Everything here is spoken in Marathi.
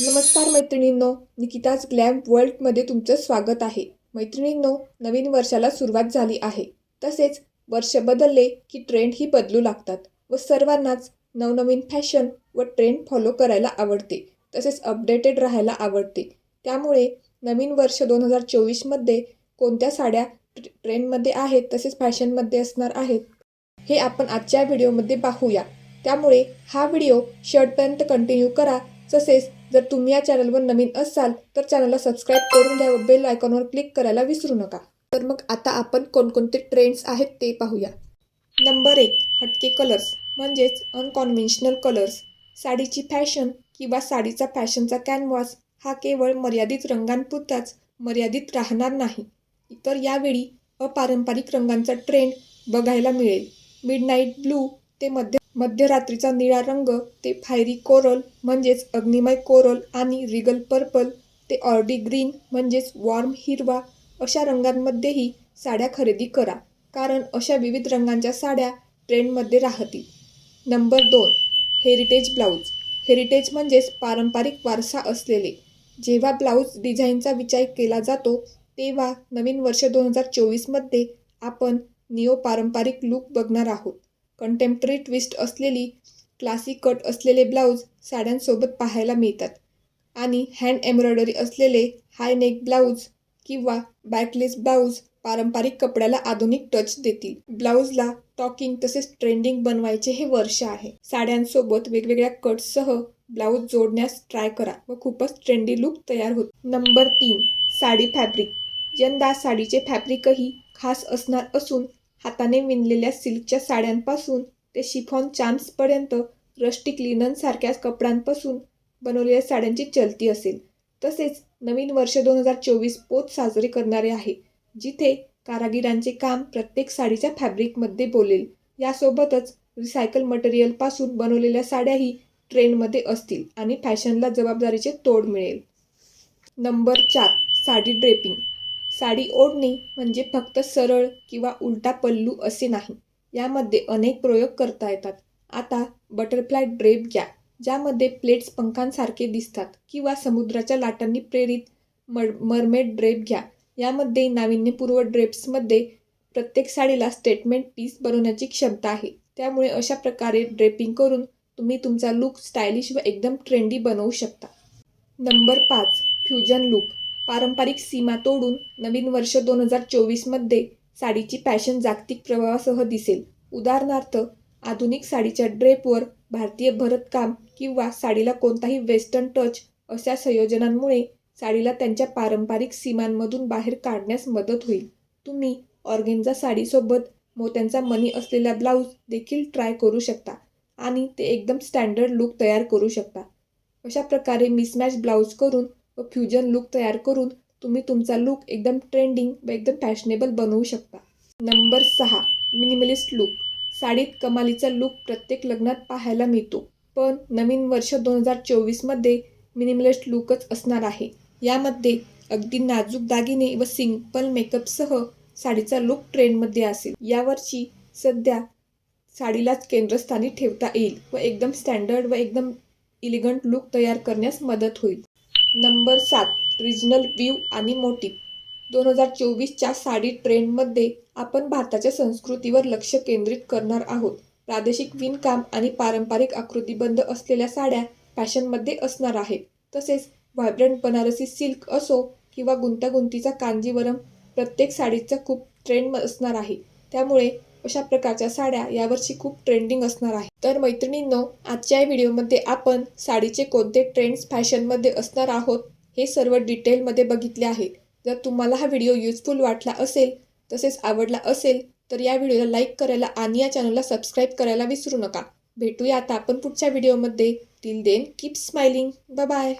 नमस्कार मैत्रिणींनो निकिताज ग्लॅम वर्ल्डमध्ये तुमचं स्वागत आहे. मैत्रिणींनो नवीन वर्षाला सुरुवात झाली आहे. तसेच वर्ष बदलले की ट्रेंड ही बदलू लागतात व सर्वांनाच नवनवीन फॅशन व ट्रेंड फॉलो करायला आवडते तसेच अपडेटेड राहायला आवडते. त्यामुळे नवीन वर्ष दोन हजार चोवीसमध्ये कोणत्या साड्या ट्रेंडमध्ये आहेत तसेच फॅशनमध्ये असणार आहेत हे आपण आजच्या व्हिडिओमध्ये पाहूया. त्यामुळे हा व्हिडिओ शेवटपर्यंत कंटिन्यू करा तसेच जर तुम्ही या चॅनलवर नवीन असाल तर चॅनलला सबस्क्राईब करून घ्या व बेल आयकॉनवर क्लिक करायला विसरू नका. तर मग आता आपण कोणकोणते ट्रेंड्स आहेत ते पाहूया. नंबर एक हटके कलर्स म्हणजेच अनकॉन्व्हेन्शनल कलर्स. साडीची फॅशन किंवा साडीचा फॅशनचा कॅनव्हास हा केवळ मर्यादित रंगांपुरताच मर्यादित राहणार नाही. तर यावेळी अपारंपरिक रंगांचा ट्रेंड बघायला मिळेल. मिडनाईट ब्लू ते मध्य मध्यरात्रीचा निळा रंग ते फायरी कोरल म्हणजेच अग्निमय कोरल आणि रिगल पर्पल ते ऑर्डी ग्रीन म्हणजेच वॉर्म हिरवा अशा रंगांमध्येही साड्या खरेदी करा. कारण अशा विविध रंगांच्या साड्या ट्रेंडमध्ये राहतील. नंबर दोन हेरिटेज ब्लाऊज हेरिटेज म्हणजेच पारंपरिक वारसा असलेले. जेव्हा ब्लाऊज डिझाईनचा विचार केला जातो तेव्हा नवीन वर्ष दोन हजार चोवीसमध्ये आपण निओ पारंपरिक लूक बघणार आहोत. कंटेम्पररी ट्विस्ट असलेली क्लासिक कट असलेले ब्लाऊज साड्यांसोबत पाहायला मिळतात. आणि हँड एम्ब्रॉयडरी असलेले हाय नेक ब्लाऊज किंवा बॅकलेस ब्लाऊज पारंपरिक कपड्याला आधुनिक टच देतील. ब्लाऊजला टॉकिंग तसेच ट्रेंडिंग बनवायचे हे वर्ष आहे. साड्यांसोबत वेगवेगळ्या कट्ससह ब्लाऊज जोडण्यास ट्राय करा व खूपच ट्रेंडी लुक तयार होत. नंबर तीन साडी फॅब्रिक यंदा साडीचे फॅब्रिकही खास असणार असून हाताने विणलेल्या सिल्कच्या साड्यांपासून ते शिफॉन चाम्सपर्यंत रस्टिक लिननसारख्या कपड्यांपासून बनवलेल्या साड्यांची चलती असेल. तसेच नवीन वर्ष दोन हजार चोवीस पोत साजरे करणारे आहे जिथे कारागिरांचे काम प्रत्येक साडीच्या फॅब्रिकमध्ये बोलेल. यासोबतच रिसायकल मटेरियलपासून बनवलेल्या साड्याही ट्रेंडमध्ये असतील आणि फॅशनला जबाबदारीचे तोड मिळेल. नंबर चार साडी ड्रेपिंग साडी ओढणे म्हणजे फक्त सरळ किंवा उलटा पल्लू असे नाही. यामध्ये अनेक प्रयोग करता येतात. आता बटरफ्लाय ड्रेप घ्या ज्यामध्ये प्लेट्स पंखांसारखे दिसतात किंवा समुद्राच्या लाटांनी प्रेरित मर मरमेड ड्रेप घ्या. यामध्ये नाविन्यपूर्व ड्रेप्समध्ये प्रत्येक साडीला स्टेटमेंट पीस बनवण्याची क्षमता आहे. त्यामुळे अशा प्रकारे ड्रेपिंग करून तुम्ही तुमचा लुक स्टायलिश व एकदम ट्रेंडी बनवू शकता. नंबर पाच फ्युजन लुक पारंपरिक सीमा तोडून नवीन वर्ष दोन हजार चोवीसमध्ये साडीची फॅशन जागतिक प्रभावासह दिसेल. उदाहरणार्थ आधुनिक साडीच्या ड्रेपवर भारतीय भरतकाम किंवा साडीला कोणताही वेस्टर्न टच अशा संयोजनांमुळे साडीला त्यांच्या पारंपरिक सीमांमधून बाहेर काढण्यास मदत होईल. तुम्ही ऑर्गेन्झा साडीसोबत मोत्यांचा मनी असलेला ब्लाऊज देखील ट्राय करू शकता आणि ते एकदम स्टँडर्ड लुक तयार करू शकता. अशा प्रकारे मिसमॅच ब्लाऊज करून व फ्युजन लुक तयार करून तुम्ही तुमचा लुक एकदम ट्रेंडिंग व एकदम फॅशनेबल बनवू शकता. नंबर सहा मिनिमलिस्ट लुक साडीत कमालीचा लुक प्रत्येक लग्नात पाहायला मिळतो. पण नवीन वर्ष दोन हजार चोवीसमध्ये मिनिमलिस्ट लुकच असणार आहे. यामध्ये अगदी नाजूक दागिने व सिंपल मेकअपसह साडीचा लुक ट्रेंडमध्ये असेल. यावर्षी सध्या साडीलाच केंद्रस्थानी ठेवता येईल व एकदम स्टँडर्ड व एकदम इलिगंट लुक तयार करण्यास मदत होईल. नंबर सात रिजनल व्ह्यू आणि मोटिव दोन हजार चोवीसच्या साडी ट्रेंडमध्ये आपण भारताच्या संस्कृतीवर लक्ष केंद्रित करणार आहोत. प्रादेशिक विणकाम आणि पारंपरिक आकृतीबंध असलेल्या साड्या फॅशनमध्ये असणार आहेत. तसेच व्हायब्रंट बनारसी सिल्क असो किंवा गुंतागुंतीचा कांजीवरम प्रत्येक साडीचा खूप ट्रेंड असणार आहे. त्यामुळे अशा प्रकारच्या साड्या यावर्षी खूप ट्रेंडिंग असणार आहे. तर मैत्रिणींनो आजच्या या व्हिडिओमध्ये आपण साडीचे कोणते ट्रेंड्स फॅशनमध्ये असणार आहोत हे सर्व डिटेलमध्ये बघितले आहे. जर तुम्हाला हा व्हिडिओ युजफुल वाटला असेल तसेच आवडला असेल तर या व्हिडिओला लाईक करायला आणि या चॅनलला सबस्क्राईब करायला विसरू नका. भेटूया आता आपण पुढच्या व्हिडिओमध्ये. Till then keep smiling bye